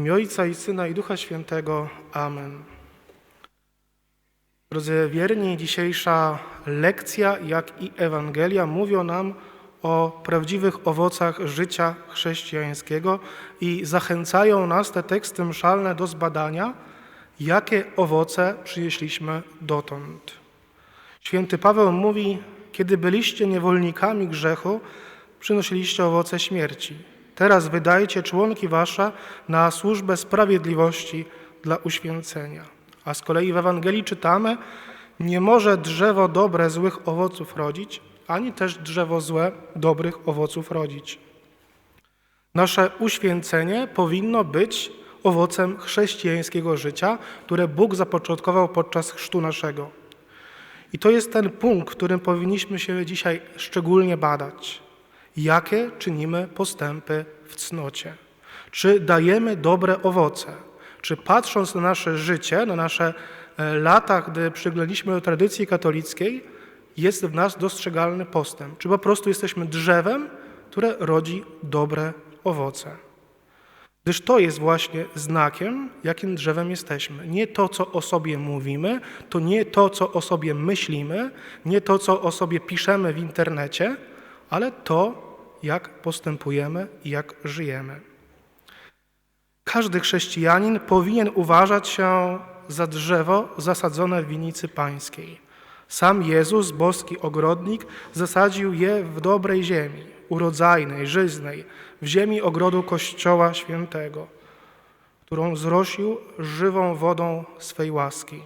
imię Ojca i Syna i Ducha Świętego. Amen. Drodzy wierni, dzisiejsza lekcja, jak i Ewangelia mówią nam o prawdziwych owocach życia chrześcijańskiego i zachęcają nas te teksty mszalne do zbadania, jakie owoce przynieśliśmy dotąd. Święty Paweł mówi, kiedy byliście niewolnikami grzechu, przynosiliście owoce śmierci. Teraz wydajcie członki wasze na służbę sprawiedliwości dla uświęcenia. A z kolei w Ewangelii czytamy, nie może drzewo dobre złych owoców rodzić, ani też drzewo złe dobrych owoców rodzić. Nasze uświęcenie powinno być owocem chrześcijańskiego życia, które Bóg zapoczątkował podczas chrztu naszego. I to jest ten punkt, którym powinniśmy się dzisiaj szczególnie badać. Jakie czynimy postępy w cnocie? Czy dajemy dobre owoce? Czy patrząc na nasze życie, na nasze e, lata, gdy przyglęliśmy do tradycji katolickiej, jest w nas dostrzegalny postęp? Czy po prostu jesteśmy drzewem, które rodzi dobre owoce? Gdyż to jest właśnie znakiem, jakim drzewem jesteśmy. Nie to, co o sobie mówimy, to nie to, co o sobie myślimy, nie to, co o sobie piszemy w internecie, ale to, jak postępujemy i jak żyjemy. Każdy chrześcijanin powinien uważać się za drzewo zasadzone w winicy pańskiej. Sam Jezus, boski ogrodnik, zasadził je w dobrej ziemi, urodzajnej, żyznej, w ziemi ogrodu Kościoła Świętego, którą zrosił żywą wodą swej łaski.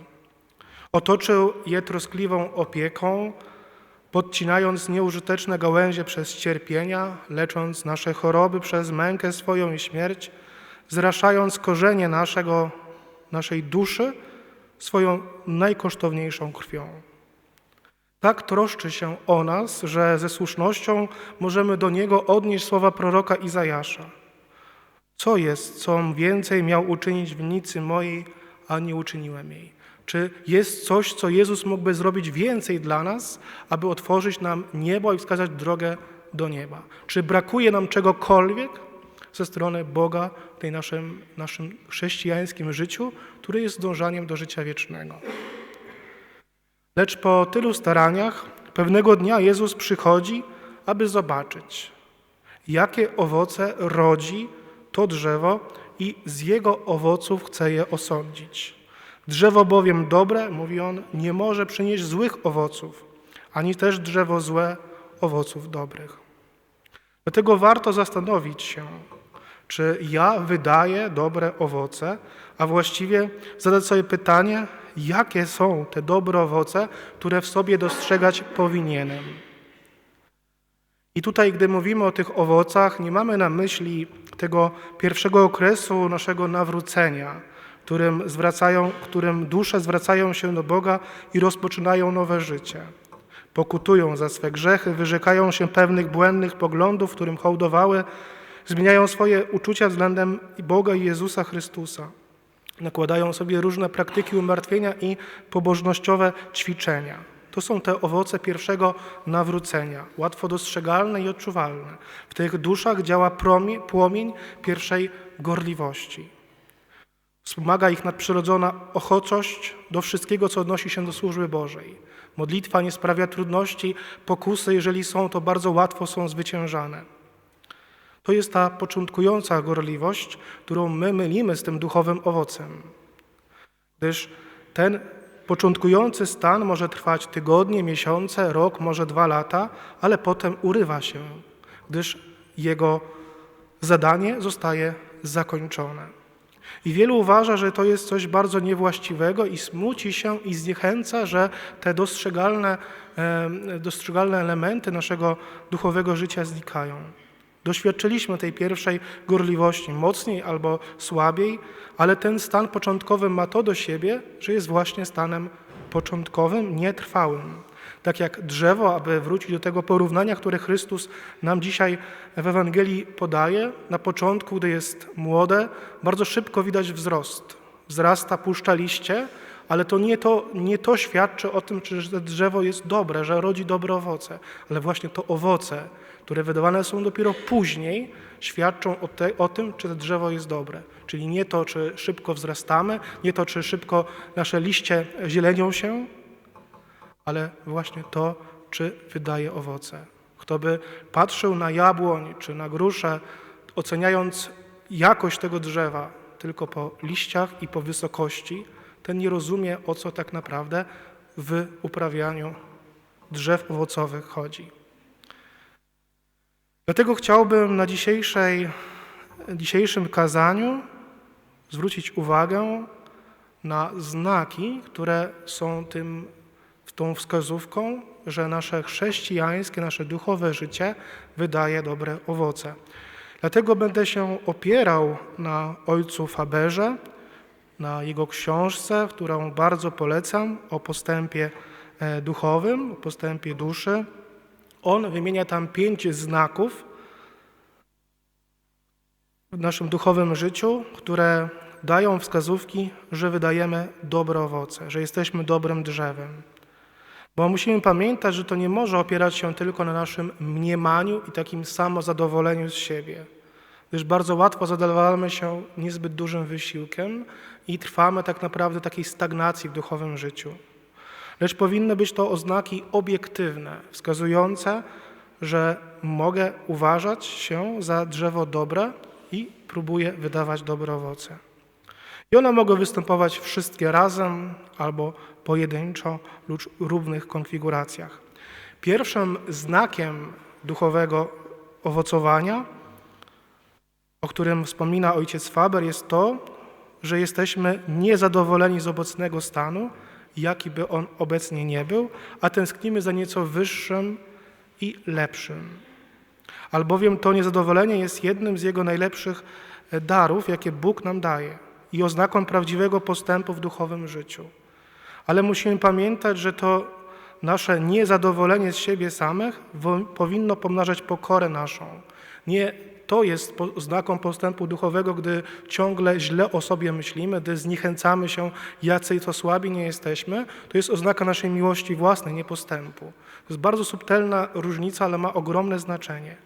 Otoczył je troskliwą opieką, podcinając nieużyteczne gałęzie przez cierpienia, lecząc nasze choroby przez mękę swoją i śmierć, zraszając korzenie naszego, naszej duszy swoją najkosztowniejszą krwią. Tak troszczy się o nas, że ze słusznością możemy do Niego odnieść słowa proroka Izajasza. Co jest, co więcej miał uczynić w winnicy mojej, a nie uczyniłem jej? Czy jest coś, co Jezus mógłby zrobić więcej dla nas, aby otworzyć nam niebo i wskazać drogę do nieba? Czy brakuje nam czegokolwiek ze strony Boga w tej naszym, naszym chrześcijańskim życiu, które jest dążaniem do życia wiecznego? Lecz po tylu staraniach pewnego dnia Jezus przychodzi, aby zobaczyć, jakie owoce rodzi to drzewo i z jego owoców chce je osądzić. Drzewo bowiem dobre, mówi on, nie może przynieść złych owoców, ani też drzewo złe owoców dobrych. Dlatego warto zastanowić się, czy ja wydaję dobre owoce, a właściwie zadać sobie pytanie, jakie są te dobre owoce, które w sobie dostrzegać powinienem. I tutaj, gdy mówimy o tych owocach, nie mamy na myśli tego pierwszego okresu naszego nawrócenia, którym, zwracają, którym dusze zwracają się do Boga i rozpoczynają nowe życie. Pokutują za swe grzechy, wyrzekają się pewnych błędnych poglądów, którym hołdowały, zmieniają swoje uczucia względem Boga i Jezusa Chrystusa. Nakładają sobie różne praktyki umartwienia i pobożnościowe ćwiczenia. To są te owoce pierwszego nawrócenia, łatwo dostrzegalne i odczuwalne. W tych duszach działa płomień pierwszej gorliwości. Wspomaga ich nadprzyrodzona ochoczość do wszystkiego, co odnosi się do służby Bożej. Modlitwa nie sprawia trudności, pokusy, jeżeli są, to bardzo łatwo są zwyciężane. To jest ta początkująca gorliwość, którą my mylimy z tym duchowym owocem. Gdyż ten początkujący stan może trwać tygodnie, miesiące, rok, może dwa lata, ale potem urywa się, gdyż jego zadanie zostaje zakończone. I wielu uważa, że to jest coś bardzo niewłaściwego i smuci się i zniechęca, że te dostrzegalne, dostrzegalne elementy naszego duchowego życia znikają. Doświadczyliśmy tej pierwszej gorliwości, mocniej albo słabiej, ale ten stan początkowy ma to do siebie, że jest właśnie stanem początkowym, nietrwałym. Tak jak drzewo, aby wrócić do tego porównania, które Chrystus nam dzisiaj w Ewangelii podaje, na początku, gdy jest młode, bardzo szybko widać wzrost. Wzrasta, puszcza liście, ale to nie, to nie to świadczy o tym, czy że drzewo jest dobre, że rodzi dobre owoce, ale właśnie to owoce, które wydawane są dopiero później, świadczą o, te, o tym, czy to drzewo jest dobre. Czyli nie to, czy szybko wzrastamy, nie to, czy szybko nasze liście zielenią się, ale właśnie to, czy wydaje owoce. Kto by patrzył na jabłoń czy na gruszę, oceniając jakość tego drzewa tylko po liściach i po wysokości, ten nie rozumie, o co tak naprawdę w uprawianiu drzew owocowych chodzi. Dlatego chciałbym na dzisiejszej, dzisiejszym kazaniu zwrócić uwagę na znaki, które są tym, tą wskazówką, że nasze chrześcijańskie, nasze duchowe życie wydaje dobre owoce. Dlatego będę się opierał na ojcu Faberze, na jego książce, którą bardzo polecam, o postępie e, duchowym, o postępie duszy. On wymienia tam pięć znaków w naszym duchowym życiu, które dają wskazówki, że wydajemy dobre owoce, że jesteśmy dobrym drzewem. Bo musimy pamiętać, że to nie może opierać się tylko na naszym mniemaniu i takim samozadowoleniu z siebie, gdyż bardzo łatwo zadowalamy się niezbyt dużym wysiłkiem i trwamy tak naprawdę takiej stagnacji w duchowym życiu. Lecz powinny być to oznaki obiektywne, wskazujące, że mogę uważać się za drzewo dobre i próbuję wydawać dobre owoce. I one mogą występować wszystkie razem albo pojedynczo lub w równych konfiguracjach. Pierwszym znakiem duchowego owocowania, o którym wspomina ojciec Faber, jest to, że jesteśmy niezadowoleni z obecnego stanu, jaki by on obecnie nie był, a tęsknimy za nieco wyższym i lepszym. Albowiem to niezadowolenie jest jednym z jego najlepszych darów, jakie Bóg nam daje i oznaką prawdziwego postępu w duchowym życiu. Ale musimy pamiętać, że to nasze niezadowolenie z siebie samych powinno pomnażać pokorę naszą. Nie to jest oznaką postępu duchowego, gdy ciągle źle o sobie myślimy, gdy zniechęcamy się, jacy to słabi nie jesteśmy. To jest oznaka naszej miłości własnej, nie postępu. To jest bardzo subtelna różnica, ale ma ogromne znaczenie.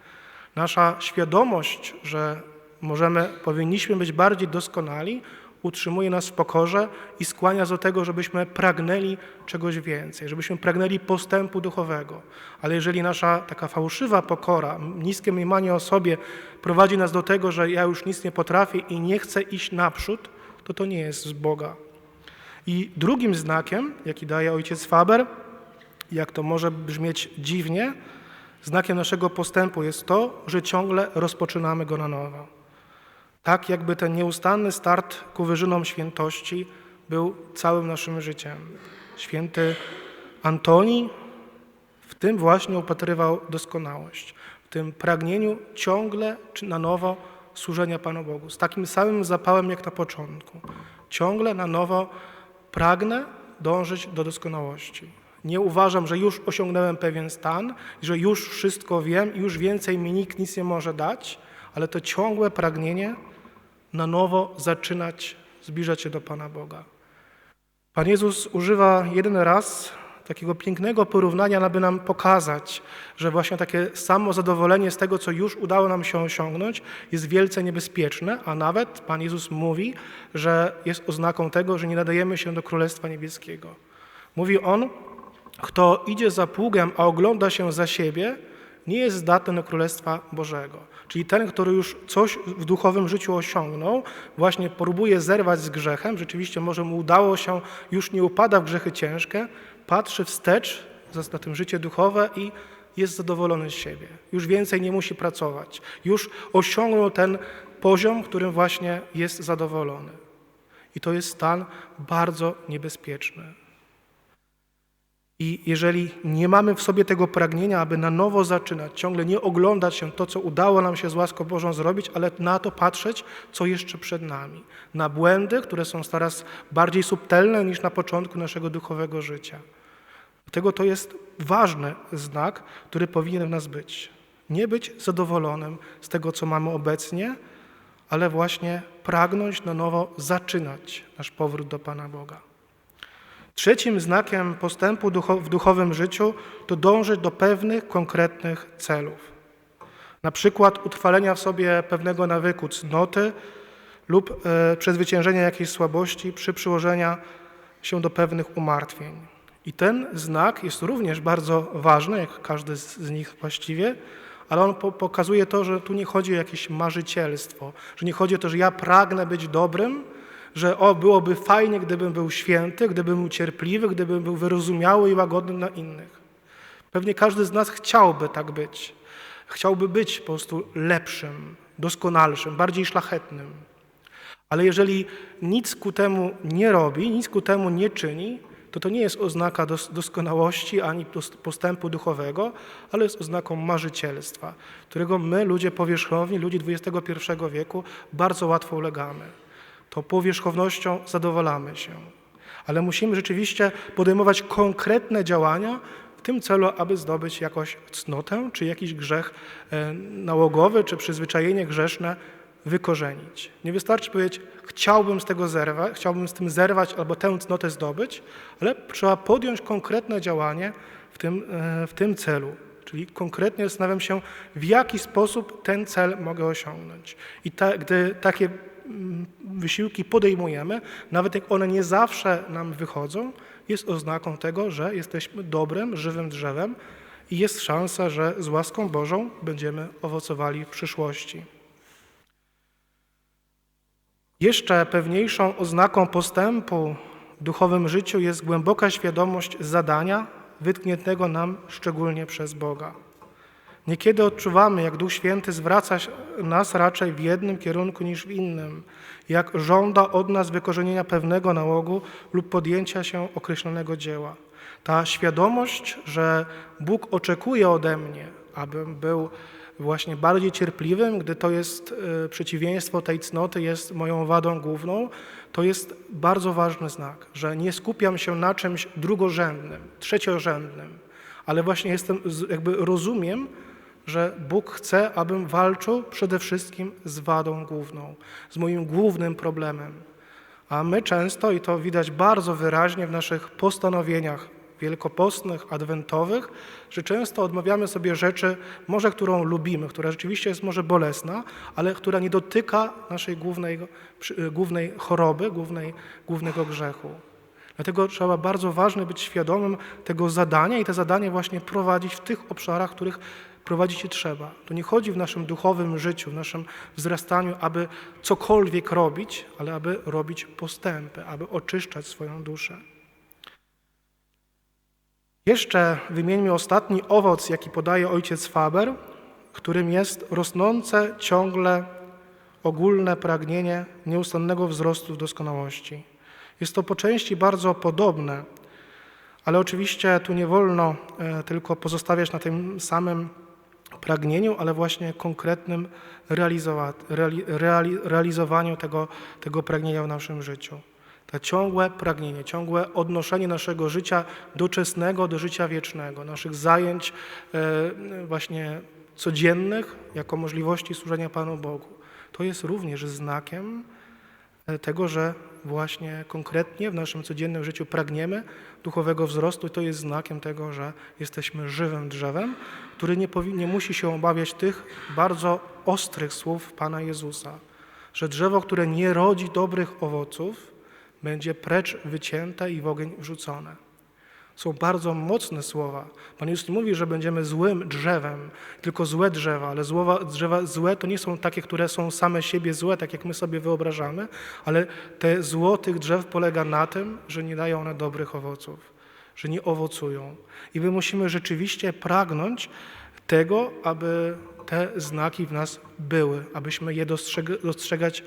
Nasza świadomość, że możemy, powinniśmy być bardziej doskonali, utrzymuje nas w pokorze i skłania do tego, żebyśmy pragnęli czegoś więcej, żebyśmy pragnęli postępu duchowego. Ale jeżeli nasza taka fałszywa pokora, niskie mniemanie o sobie prowadzi nas do tego, że ja już nic nie potrafię i nie chcę iść naprzód, to to nie jest z Boga. I drugim znakiem, jaki daje ojciec Faber, jak to może brzmieć dziwnie, znakiem naszego postępu jest to, że ciągle rozpoczynamy go na nowo. Tak jakby ten nieustanny start ku wyżynom świętości był całym naszym życiem. Święty Antoni w tym właśnie upatrywał doskonałość, w tym pragnieniu ciągle czy na nowo służenia Panu Bogu, z takim samym zapałem jak na początku. Ciągle na nowo pragnę dążyć do doskonałości. Nie uważam, że już osiągnąłem pewien stan, że już wszystko wiem już więcej mi nikt nic nie może dać, ale to ciągłe pragnienie na nowo zaczynać zbliżać się do Pana Boga. Pan Jezus używa jeden raz takiego pięknego porównania, aby nam pokazać, że właśnie takie samo zadowolenie z tego, co już udało nam się osiągnąć, jest wielce niebezpieczne, a nawet Pan Jezus mówi, że jest oznaką tego, że nie nadajemy się do Królestwa Niebieskiego. Mówi On, kto idzie za pługiem, a ogląda się za siebie, nie jest zdatny do Królestwa Bożego. Czyli ten, który już coś w duchowym życiu osiągnął, właśnie próbuje zerwać z grzechem, rzeczywiście może mu udało się, już nie upada w grzechy ciężkie, patrzy wstecz na tym życie duchowe i jest zadowolony z siebie. Już więcej nie musi pracować. Już osiągnął ten poziom, którym właśnie jest zadowolony. I to jest stan bardzo niebezpieczny. I jeżeli nie mamy w sobie tego pragnienia, aby na nowo zaczynać, ciągle nie oglądać się to, co udało nam się z łaską Bożą zrobić, ale na to patrzeć, co jeszcze przed nami, na błędy, które są coraz bardziej subtelne niż na początku naszego duchowego życia. Dlatego to jest ważny znak, który powinien w nas być. Nie być zadowolonym z tego, co mamy obecnie, ale właśnie pragnąć na nowo zaczynać nasz powrót do Pana Boga. Trzecim znakiem postępu w duchowym życiu to dążyć do pewnych konkretnych celów. Na przykład utrwalenia w sobie pewnego nawyku cnoty lub e, przezwyciężenia jakiejś słabości przy przyłożenia się do pewnych umartwień. I ten znak jest również bardzo ważny, jak każdy z, nich właściwie, ale on po, pokazuje to, że tu nie chodzi o jakieś marzycielstwo, że nie chodzi o to, że ja pragnę być dobrym, że o, byłoby fajnie, gdybym był święty, gdybym był cierpliwy, gdybym był wyrozumiały i łagodny dla innych. Pewnie każdy z nas chciałby tak być. Chciałby być po prostu lepszym, doskonalszym, bardziej szlachetnym. Ale jeżeli nic ku temu nie robi, nic ku temu nie czyni, to to nie jest oznaka dos- doskonałości ani postępu duchowego, ale jest oznaką marzycielstwa, którego my, ludzie powierzchowni, ludzie XXI wieku, bardzo łatwo ulegamy. To powierzchownością zadowalamy się. Ale musimy rzeczywiście podejmować konkretne działania w tym celu, aby zdobyć jakąś cnotę, czy jakiś grzech e, nałogowy, czy przyzwyczajenie grzeszne wykorzenić. Nie wystarczy powiedzieć, chciałbym z tego zerwać, chciałbym z tym zerwać albo tę cnotę zdobyć, ale trzeba podjąć konkretne działanie w tym, e, w tym celu. Czyli konkretnie zastanawiam się, w jaki sposób ten cel mogę osiągnąć. I ta, gdy takie wysiłki podejmujemy, nawet jak one nie zawsze nam wychodzą, jest oznaką tego, że jesteśmy dobrym, żywym drzewem i jest szansa, że z łaską Bożą będziemy owocowali w przyszłości. Jeszcze pewniejszą oznaką postępu w duchowym życiu jest głęboka świadomość zadania wytkniętego nam szczególnie przez Boga. Niekiedy odczuwamy, jak Duch Święty zwraca nas raczej w jednym kierunku niż w innym, jak żąda od nas wykorzenienia pewnego nałogu lub podjęcia się określonego dzieła. Ta świadomość, że Bóg oczekuje ode mnie, abym był właśnie bardziej cierpliwym, gdy to jest e, przeciwieństwo tej cnoty, jest moją wadą główną, to jest bardzo ważny znak, że nie skupiam się na czymś drugorzędnym, trzeciorzędnym, ale właśnie jestem, jakby rozumiem, że Bóg chce, abym walczył przede wszystkim z wadą główną, z moim głównym problemem. A my często, i to widać bardzo wyraźnie w naszych postanowieniach wielkopostnych, adwentowych, że często odmawiamy sobie rzeczy, może którą lubimy, która rzeczywiście jest może bolesna, ale która nie dotyka naszej głównej, przy- głównej choroby, głównej, głównego grzechu. Dlatego trzeba bardzo ważne być świadomym tego zadania i te zadanie właśnie prowadzić w tych obszarach, w których prowadzić je trzeba. To nie chodzi w naszym duchowym życiu, w naszym wzrastaniu, aby cokolwiek robić, ale aby robić postępy, aby oczyszczać swoją duszę. Jeszcze wymieńmy ostatni owoc, jaki podaje ojciec Faber, którym jest rosnące ciągle ogólne pragnienie nieustannego wzrostu w doskonałości. Jest to po części bardzo podobne, ale oczywiście tu nie wolno e, tylko pozostawiać na tym samym pragnieniu, ale właśnie konkretnym realizowa- reali, reali, realizowaniu tego, tego pragnienia w naszym życiu. To ciągłe pragnienie, ciągłe odnoszenie naszego życia doczesnego do życia wiecznego, naszych zajęć e, właśnie codziennych jako możliwości służenia Panu Bogu. To jest również znakiem tego, że właśnie konkretnie w naszym codziennym życiu pragniemy duchowego wzrostu i to jest znakiem tego, że jesteśmy żywym drzewem, który nie, nie musi się obawiać tych bardzo ostrych słów Pana Jezusa, że drzewo, które nie rodzi dobrych owoców, będzie precz wycięte i w ogień wrzucone. Są bardzo mocne słowa. Pan Jezus nie mówi, że będziemy złym drzewem, tylko złe drzewa, ale złowa, drzewa złe to nie są takie, które są same siebie złe, tak jak my sobie wyobrażamy, ale te zło tych drzew polega na tym, że nie dają one dobrych owoców, że nie owocują. I my musimy rzeczywiście pragnąć tego, aby te znaki w nas były, abyśmy je dostrzeg- dostrzegać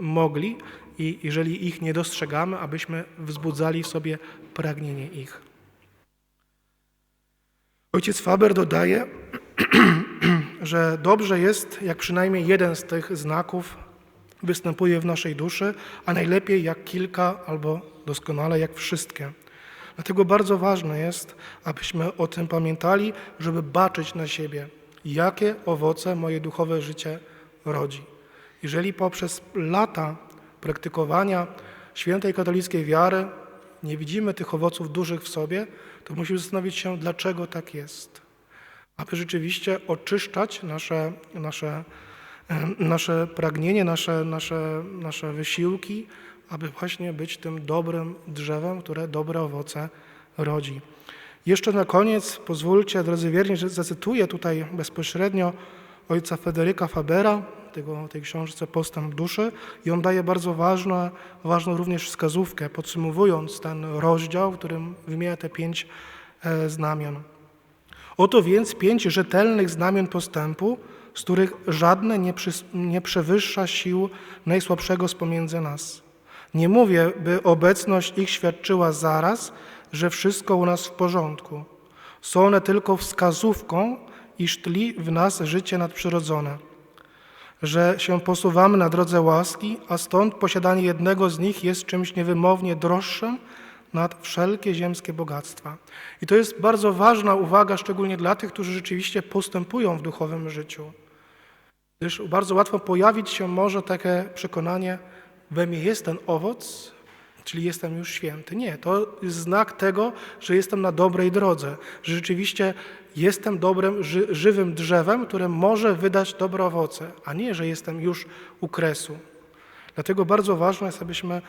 mogli i jeżeli ich nie dostrzegamy, abyśmy wzbudzali sobie pragnienie ich. Ojciec Faber dodaje, że dobrze jest, jak przynajmniej jeden z tych znaków występuje w naszej duszy, a najlepiej jak kilka albo doskonale jak wszystkie. Dlatego bardzo ważne jest, abyśmy o tym pamiętali, żeby baczyć na siebie, jakie owoce moje duchowe życie rodzi. Jeżeli poprzez lata praktykowania świętej katolickiej wiary nie widzimy tych owoców dużych w sobie, to musimy zastanowić się, dlaczego tak jest. Aby rzeczywiście oczyszczać nasze, nasze, nasze pragnienie, nasze, nasze, nasze wysiłki, aby właśnie być tym dobrym drzewem, które dobre owoce rodzi. Jeszcze na koniec pozwólcie, drodzy wierni, że zacytuję tutaj bezpośrednio ojca Federyka Fabera, tego, tej książce Postęp duszy i on daje bardzo ważną, ważną również wskazówkę, podsumowując ten rozdział, w którym wymienia te pięć e, znamion. Oto więc pięć rzetelnych znamion postępu, z których żadne nie, przys- nie przewyższa sił najsłabszego z pomiędzy nas. Nie mówię, by obecność ich świadczyła zaraz, że wszystko u nas w porządku. Są one tylko wskazówką, iż tli w nas życie nadprzyrodzone, że się posuwamy na drodze łaski, a stąd posiadanie jednego z nich jest czymś niewymownie droższym nad wszelkie ziemskie bogactwa. I to jest bardzo ważna uwaga, szczególnie dla tych, którzy rzeczywiście postępują w duchowym życiu. Gdyż bardzo łatwo pojawić się może takie przekonanie, we mnie jest ten owoc, czyli jestem już święty. Nie, to jest znak tego, że jestem na dobrej drodze, że rzeczywiście jestem dobrym, ży, żywym drzewem, które może wydać dobre owoce, a nie, że jestem już u kresu. Dlatego bardzo ważne jest, abyśmy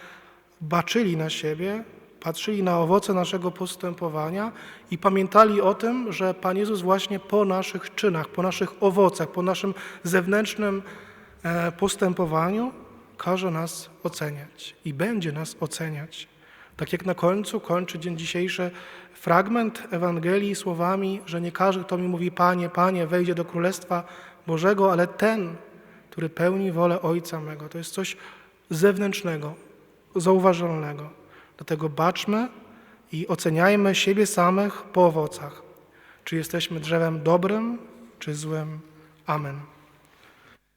baczyli na siebie, patrzyli na owoce naszego postępowania i pamiętali o tym, że Pan Jezus właśnie po naszych czynach, po naszych owocach, po naszym zewnętrznym e, postępowaniu każe nas oceniać i będzie nas oceniać. Tak jak na końcu kończy dzień dzisiejszy fragment Ewangelii słowami, że nie każdy, kto mi mówi Panie, Panie, wejdzie do Królestwa Bożego, ale ten, który pełni wolę Ojca mego. To jest coś zewnętrznego, zauważalnego. Dlatego baczmy i oceniajmy siebie samych po owocach. Czy jesteśmy drzewem dobrym, czy złym. Amen.